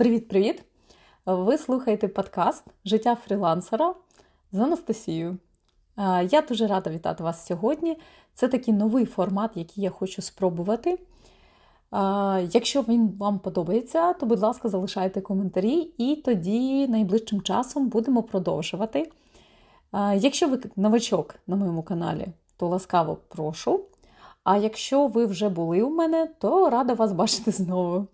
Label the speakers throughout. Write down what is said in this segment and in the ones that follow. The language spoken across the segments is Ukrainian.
Speaker 1: Привіт-привіт! Ви слухаєте подкаст Життя фрілансера з Анастасією. Я дуже рада вітати вас сьогодні. Це такий новий формат, який я хочу спробувати. Якщо він вам подобається, то, будь ласка, залишайте коментарі, і тоді найближчим часом будемо продовжувати. Якщо ви новачок на моєму каналі, то ласкаво прошу. А якщо ви вже були у мене, то рада вас бачити знову.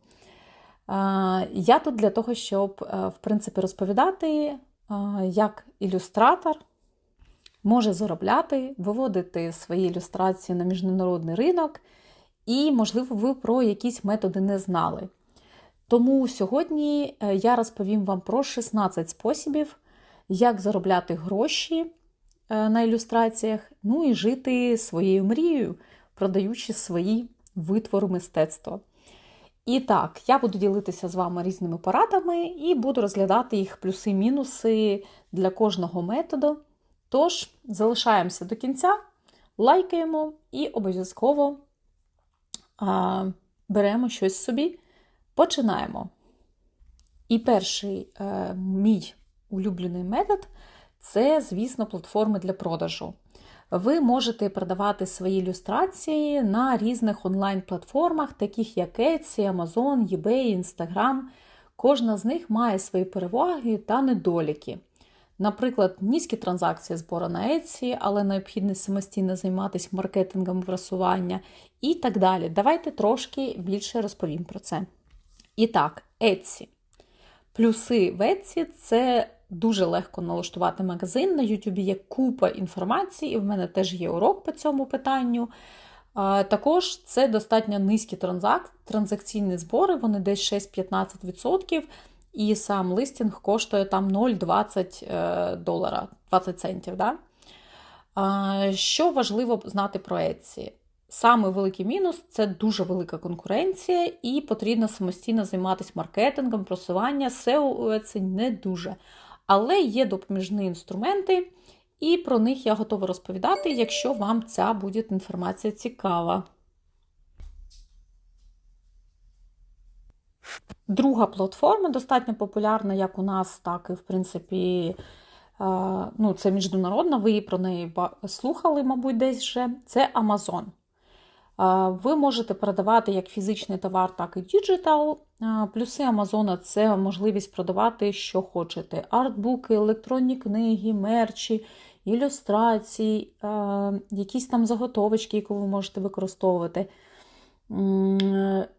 Speaker 1: Я тут для того, щоб, е, в принципі, розповідати, як ілюстратор може заробляти, виводити свої ілюстрації на міжнародний ринок, і, можливо, ви про якісь методи не знали. Тому сьогодні е, я розповім вам про 16 способів, як заробляти гроші е, на ілюстраціях, ну і жити своєю мрією, продаючи свої витвори мистецтва. І так, я буду ділитися з вами різними порадами і буду розглядати їх плюси-мінуси для кожного методу. Тож, залишаємося до кінця, лайкаємо і обов'язково а, беремо щось собі, починаємо. І перший е, мій улюблений метод це, звісно, платформи для продажу ви можете продавати свої ілюстрації на різних онлайн-платформах, таких як Etsy, Amazon, eBay, Instagram. Кожна з них має свої переваги та недоліки. Наприклад, низькі транзакції збору на Etsy, але необхідно самостійно займатися маркетингом просування і так далі. Давайте трошки більше розповім про це. І так, Etsy. Плюси в Etsy – це дуже легко налаштувати магазин. На YouTube є купа інформації, і в мене теж є урок по цьому питанню. Також це достатньо низькі транзак... транзакційні збори, вони десь 6-15%, і сам листінг коштує там 0,20 е, долара, 20 центів. Да? Що важливо знати про Etsy? Саме великий мінус це дуже велика конкуренція, і потрібно самостійно займатися маркетингом, просування. SEO це не дуже. Але є допоміжні інструменти, і про них я готова розповідати, якщо вам ця буде інформація цікава. Друга платформа достатньо популярна, як у нас, так і, в принципі, ну, це міжнародна, ви про неї слухали, мабуть, десь вже. Це Amazon. Ви можете продавати як фізичний товар, так і діджитал. Плюси Амазона це можливість продавати, що хочете: артбуки, електронні книги, мерчі, ілюстрації, якісь там заготовочки, які ви можете використовувати.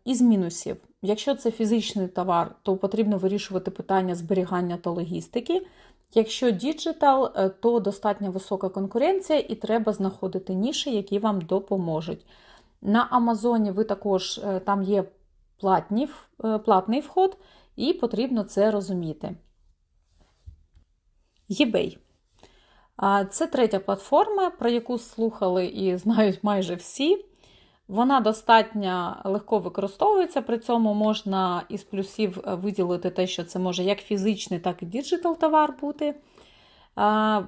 Speaker 1: Із мінусів. Якщо це фізичний товар, то потрібно вирішувати питання зберігання та логістики. Якщо діджитал, е, то достатньо висока конкуренція і треба знаходити ніші, які вам допоможуть. На Амазоні ви також е, там є платні, е, платний вход, і потрібно це розуміти. eBay. Це третя платформа, про яку слухали і знають майже всі. Вона достатньо легко використовується, при цьому можна із плюсів е, виділити те, що це може як фізичний, так і діджитал товар бути.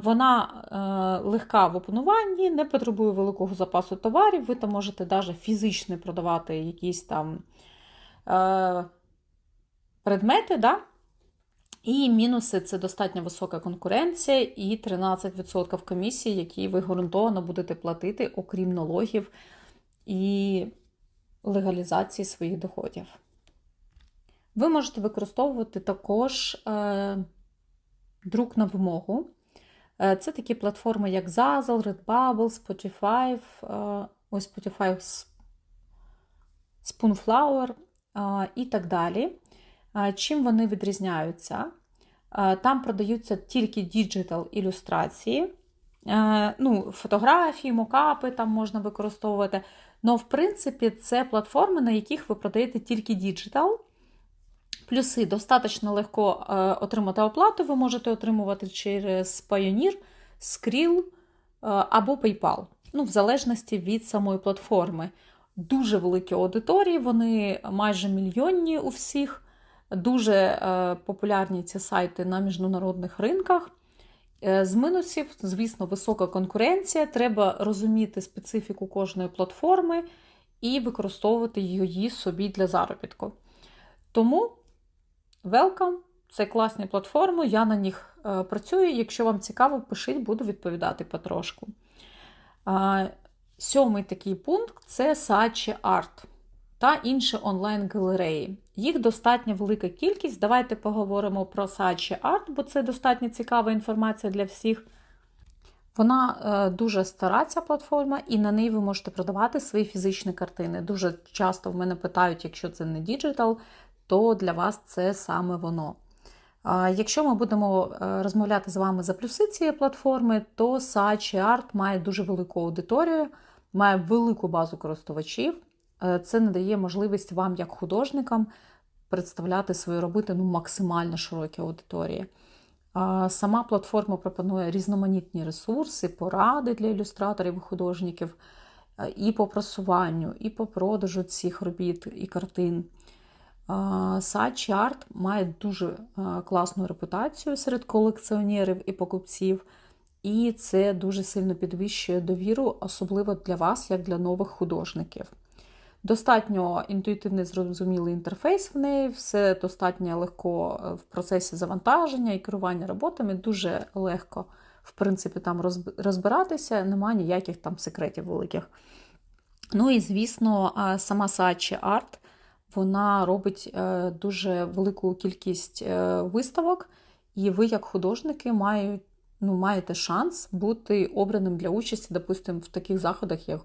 Speaker 1: Вона е, легка в опануванні, не потребує великого запасу товарів. Ви там можете навіть фізично продавати якісь там е, предмети. Да? І мінуси це достатньо висока конкуренція і 13% комісії, які ви гарантовано будете платити, окрім налогів і легалізації своїх доходів. Ви можете використовувати також е, друк на вимогу. Е, це такі платформи, як Zazzle, Redbubble, Spotify, е, ось Spotify Spoonflower е, і так далі. Чим вони відрізняються? Там продаються тільки діджитал ілюстрації, ну, фотографії, мокапи там можна використовувати. Но, в принципі, це платформи, на яких ви продаєте тільки діджитал. Плюси достатньо легко е, отримати оплату, ви можете отримувати через Pioneer, Skrill е, або PayPal, ну, в залежності від самої платформи. Дуже великі аудиторії, вони майже мільйонні у всіх, дуже е, популярні ці сайти на міжнародних ринках. З минусів, звісно, висока конкуренція. Треба розуміти специфіку кожної платформи і використовувати її собі для заробітку. Тому welcome. Це класні платформи, я на них е, працюю. Якщо вам цікаво, пишіть, буду відповідати потрошку. Сьомий такий пункт це Saatchi Art та інші онлайн-галереї. Їх достатньо велика кількість. Давайте поговоримо про Saatchi Art, бо це достатньо цікава інформація для всіх. Вона е, дуже стара, ця платформа, і на неї ви можете продавати свої фізичні картини. Дуже часто в мене питають, якщо це не діджитал, то для вас це саме воно. Якщо ми будемо е, розмовляти з вами за плюси цієї платформи, то Saatchi Art має дуже велику аудиторію, має велику базу користувачів. Е, це надає можливість вам, як художникам, представляти свої роботи ну, максимально широкій аудиторії. Сама платформа пропонує різноманітні ресурси, поради для ілюстраторів і художників е, і по просуванню, і по продажу цих робіт і картин. Art має дуже класну репутацію серед колекціонерів і покупців, і це дуже сильно підвищує довіру, особливо для вас, як для нових художників. Достатньо інтуїтивний зрозумілий інтерфейс в неї, все достатньо легко е, в процесі завантаження і керування роботами, дуже легко, в принципі, там розбиратися, немає ніяких там секретів великих. Ну і, звісно, сама Saatchi Art вона робить е, дуже велику кількість е, виставок, і ви, як художники, мають, ну, маєте шанс бути обраним для участі, допустимо, в таких заходах, як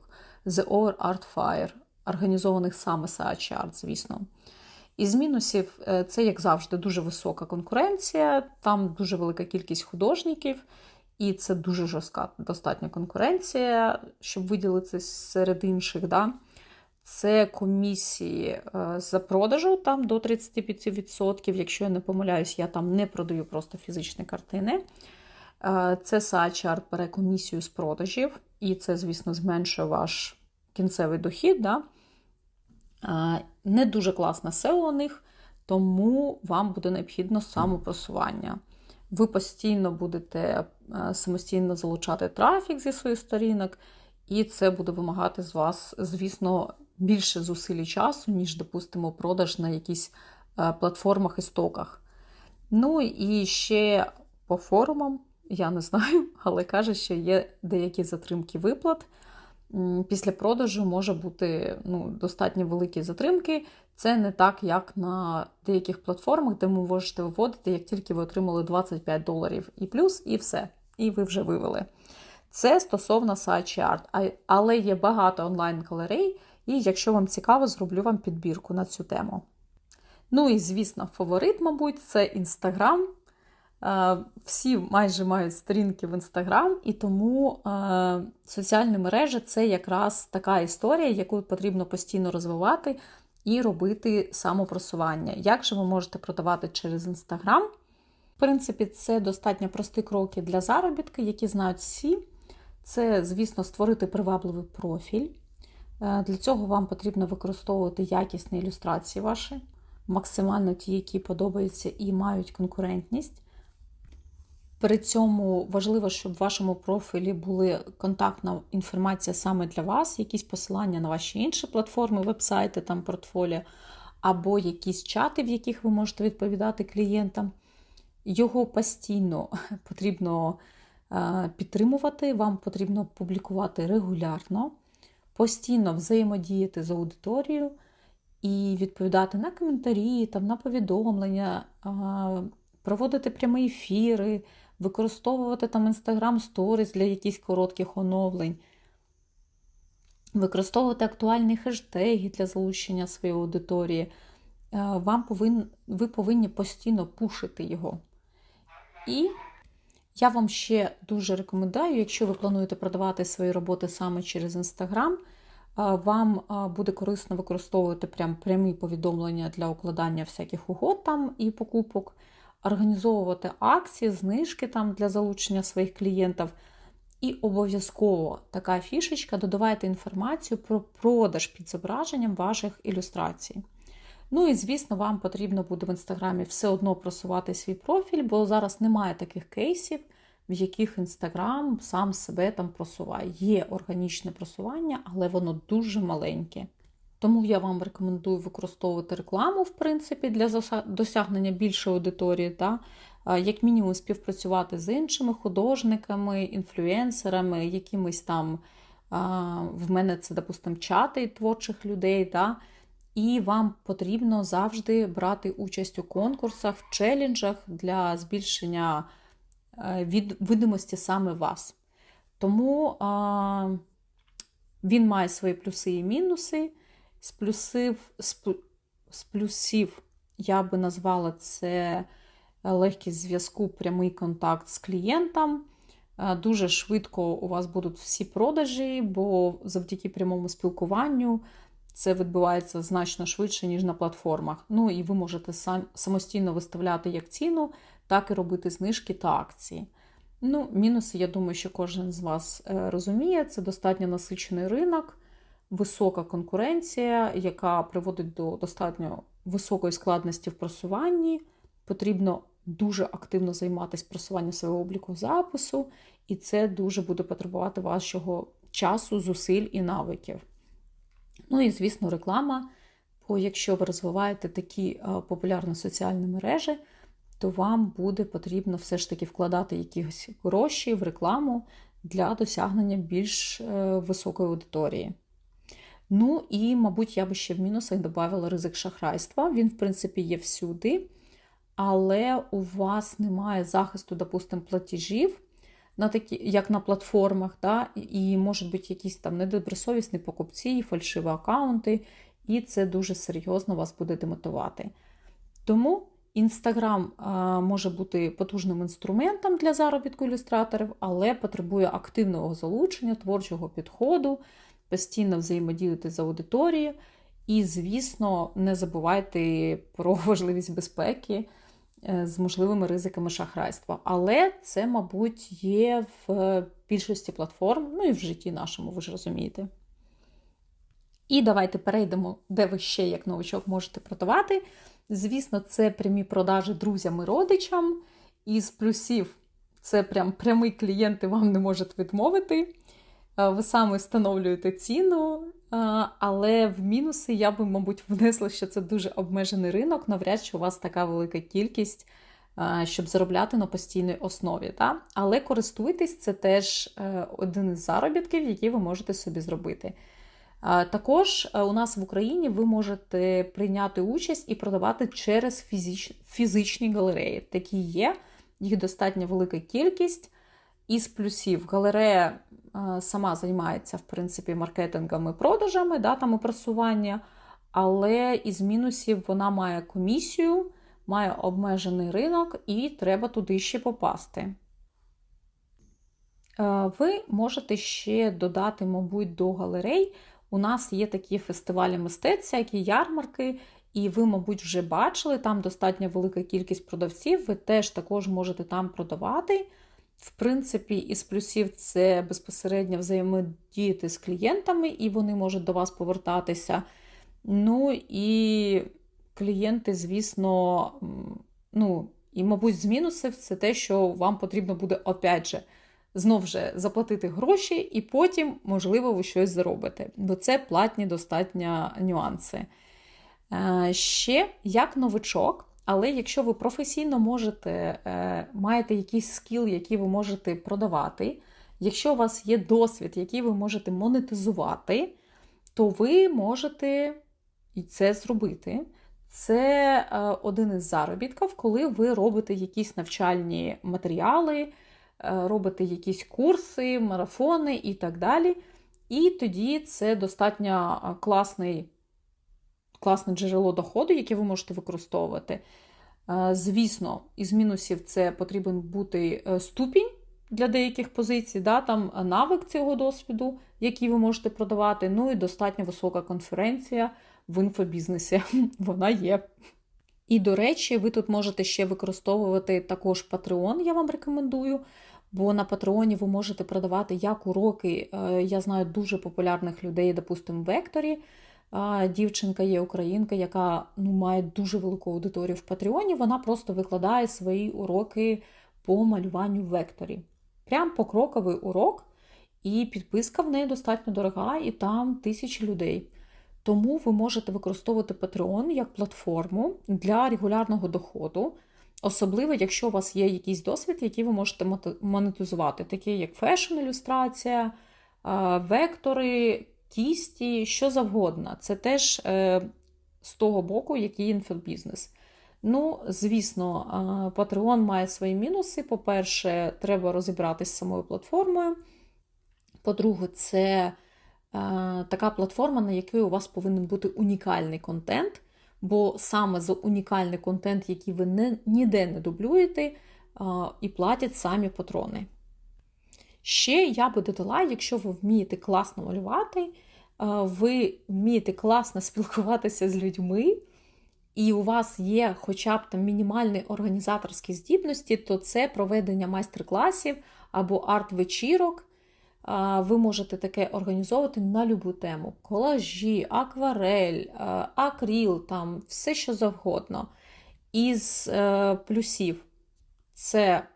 Speaker 1: The Over Art Fire організованих саме Saatchi Art, звісно. Із мінусів, е, це, як завжди, дуже висока конкуренція, там дуже велика кількість художників, і це дуже жорстка достатня конкуренція, щоб виділитися серед інших. Да? Це комісії е, за продажу там до 35%. Якщо я не помиляюсь, я там не продаю просто фізичні картини. Е, це Art бере комісію з продажів, і це, звісно, зменшує ваш кінцевий дохід. Да? Не дуже класне SEO у них, тому вам буде необхідно самопросування. Ви постійно будете е, самостійно залучати трафік зі своїх сторінок, і це буде вимагати з вас, звісно, більше зусиль і часу, ніж, допустимо, продаж на якісь е, платформах і стоках. Ну і ще по форумам, я не знаю, але каже, що є деякі затримки виплат після продажу може бути ну, достатньо великі затримки. Це не так, як на деяких платформах, де ви можете виводити, як тільки ви отримали 25 доларів і плюс, і все. І ви вже вивели. Це стосовно Art. Але є багато онлайн-галерей, і якщо вам цікаво, зроблю вам підбірку на цю тему. Ну і, звісно, фаворит, мабуть, це Інстаграм. Е, всі майже мають сторінки в Інстаграм, і тому е, соціальні мережі це якраз така історія, яку потрібно постійно розвивати і робити самопросування. Як же ви можете продавати через Інстаграм? В принципі, це достатньо прості кроки для заробітку, які знають всі. Це, звісно, створити привабливий профіль. Е, для цього вам потрібно використовувати якісні ілюстрації ваші, максимально ті, які подобаються і мають конкурентність. При цьому важливо, щоб в вашому профілі була контактна інформація саме для вас, якісь посилання на ваші інші платформи, вебсайти, там портфоліо, або якісь чати, в яких ви можете відповідати клієнтам. Його постійно потрібно е, підтримувати, вам потрібно публікувати регулярно, постійно взаємодіяти з аудиторією і відповідати на коментарі, там, на повідомлення, проводити прямі ефіри використовувати там Instagram Stories для якихось коротких оновлень, використовувати актуальні хештеги для залучення своєї аудиторії. Е, вам повин, Ви повинні постійно пушити його. І я вам ще дуже рекомендую, якщо ви плануєте продавати свої роботи саме через Instagram, е, вам е, буде корисно використовувати прям прямі повідомлення для укладання всяких угод там і покупок організовувати акції, знижки там для залучення своїх клієнтів. І обов'язково така фішечка, додавайте інформацію про продаж під зображенням ваших ілюстрацій. Ну і, звісно, вам потрібно буде в інстаграмі все одно просувати свій профіль, бо зараз немає таких кейсів, в яких інстаграм сам себе там просуває. Є органічне просування, але воно дуже маленьке. Тому я вам рекомендую використовувати рекламу, в принципі, для досягнення більшої аудиторії, та, як мінімум співпрацювати з іншими художниками, інфлюенсерами, якимись там, в мене це, допустимо, чати творчих людей. Та, і вам потрібно завжди брати участь у конкурсах, в челенджах для збільшення е, від видимості саме вас. Тому а, він має свої плюси і мінуси. З плюсів, з плюсів я би назвала це легкість зв'язку, прямий контакт з клієнтом. Е, дуже швидко у вас будуть всі продажі, бо завдяки прямому спілкуванню це відбувається значно швидше, ніж на платформах. Ну і ви можете сам, самостійно виставляти як ціну, так і робити знижки та акції. Ну, Мінуси, я думаю, що кожен з вас е, розуміє, це достатньо насичений ринок, висока конкуренція, яка приводить до достатньо високої складності в просуванні. Потрібно дуже активно займатися просуванням свого обліку запису, і це дуже буде потребувати вашого часу, зусиль і навиків. Ну і, звісно, реклама. Бо якщо ви розвиваєте такі популярні соціальні мережі, то вам буде потрібно все ж таки вкладати якісь гроші в рекламу для досягнення більш е, високої аудиторії. Ну і, мабуть, я би ще в мінусах додавала ризик шахрайства. Він, в принципі, є всюди, але у вас немає захисту, допустимо, платежів на такі, як на платформах, да, і можуть бути якісь там недобросовісні покупці, фальшиві аккаунти, і це дуже серйозно вас буде демотивувати. Тому Інстаграм може бути потужним інструментом для заробітку ілюстраторів, але потребує активного залучення, творчого підходу, постійно взаємодіяти з аудиторією. І, звісно, не забувайте про важливість безпеки. Е, з можливими ризиками шахрайства. Але це, мабуть, є в більшості платформ, ну і в житті нашому, ви ж розумієте. І давайте перейдемо, де ви ще, як новичок, можете продавати. Звісно, це прямі продажі друзям і родичам. Із плюсів це прям прямий клієнт і вам не можуть відмовити. Е, ви саме встановлюєте ціну, але в мінуси я би, мабуть, внесла, що це дуже обмежений ринок, навряд чи у вас така велика кількість, щоб заробляти на постійній основі. Та? Але користуйтесь, це теж е, один із заробітків, які ви можете собі зробити. Також е, у нас в Україні ви можете прийняти участь і продавати через фізич... фізичні галереї. Такі є, їх достатньо велика кількість. Із плюсів галерея сама займається, в принципі, маркетингом і продажами, да, там і але із мінусів вона має комісію, має обмежений ринок і треба туди ще попасти. Ви можете ще додати, мабуть, до галерей. У нас є такі фестивалі мистецтва, які ярмарки, і ви, мабуть, вже бачили, там достатньо велика кількість продавців, ви теж також можете там продавати. В принципі, із плюсів це безпосередньо взаємодіяти з клієнтами, і вони можуть до вас повертатися. Ну і клієнти, звісно, ну, і, мабуть, з мінусів це те, що вам потрібно буде, опять же, знов же заплатити гроші, і потім, можливо, ви щось заробите. Бо це платні достатньо нюанси. Е, ще як новичок. Але якщо ви професійно можете, е, маєте якийсь скіл, який ви можете продавати, якщо у вас є досвід, який ви можете монетизувати, то ви можете і це зробити. Це е, один із заробітків, коли ви робите якісь навчальні матеріали, е, робите якісь курси, марафони і так далі. І тоді це достатньо класний класне джерело доходу, яке ви можете використовувати. Е, звісно, із мінусів це потрібен бути е, ступінь для деяких позицій, да, там навик цього досвіду, який ви можете продавати. Ну і достатньо висока конференція в інфобізнесі. Вона є. І, до речі, ви тут можете ще використовувати також Patreon, я вам рекомендую. Бо на Патреоні ви можете продавати як уроки. Е, я знаю дуже популярних людей, допустимо, в Векторі дівчинка є українка, яка ну, має дуже велику аудиторію в Патреоні, вона просто викладає свої уроки по малюванню в векторі. Прям покроковий урок, і підписка в неї достатньо дорога, і там тисячі людей. Тому ви можете використовувати Patreon як платформу для регулярного доходу, особливо, якщо у вас є якийсь досвід, який ви можете монетизувати, такі як фешн-ілюстрація, вектори, кісті, що завгодно. Це теж е, з того боку, який інфобізнес. Ну, звісно, Patreon має свої мінуси. По-перше, треба розібратися з самою платформою. По-друге, це така платформа, на якій у вас повинен бути унікальний контент, бо саме за унікальний контент, який ви не, ніде не дублюєте, і платять самі патрони. Ще я би додала, якщо ви вмієте класно малювати, ви вмієте класно спілкуватися з людьми, і у вас є хоча б там мінімальні організаторські здібності, то це проведення майстер-класів або арт-вечірок. Ви можете таке організовувати на любу тему: колажі, акварель, акріл, там все що завгодно. Із е, плюсів це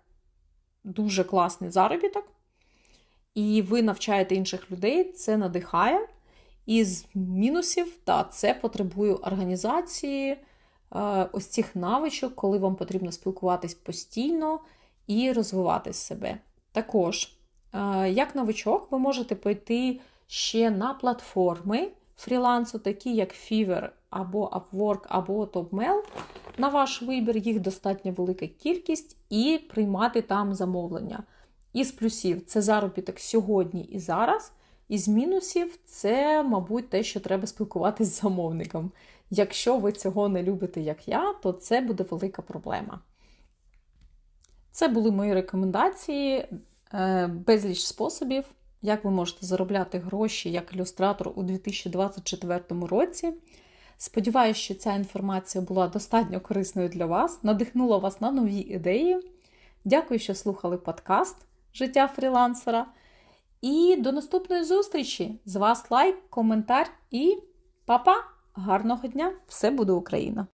Speaker 1: дуже класний заробіток, і ви навчаєте інших людей, це надихає. Із мінусів, та це потребує організації е, ось цих навичок, коли вам потрібно спілкуватись постійно і розвивати себе. Також. Як новичок, ви можете пойти ще на платформи фрілансу, такі як Fiverr або Upwork, або TopMail. На ваш вибір, їх достатньо велика кількість, і приймати там замовлення. Із плюсів це заробіток сьогодні і зараз. Із мінусів це, мабуть, те, що треба спілкуватися з замовником. Якщо ви цього не любите, як я, то це буде велика проблема. Це були мої рекомендації. Е, безліч способів, як ви можете заробляти гроші як ілюстратор у 2024 році. Сподіваюся, що ця інформація була достатньо корисною для вас, надихнула вас на нові ідеї. Дякую, що слухали подкаст Життя фрілансера. І до наступної зустрічі! З вас лайк, коментар і па-па! Гарного дня! Все буде Україна!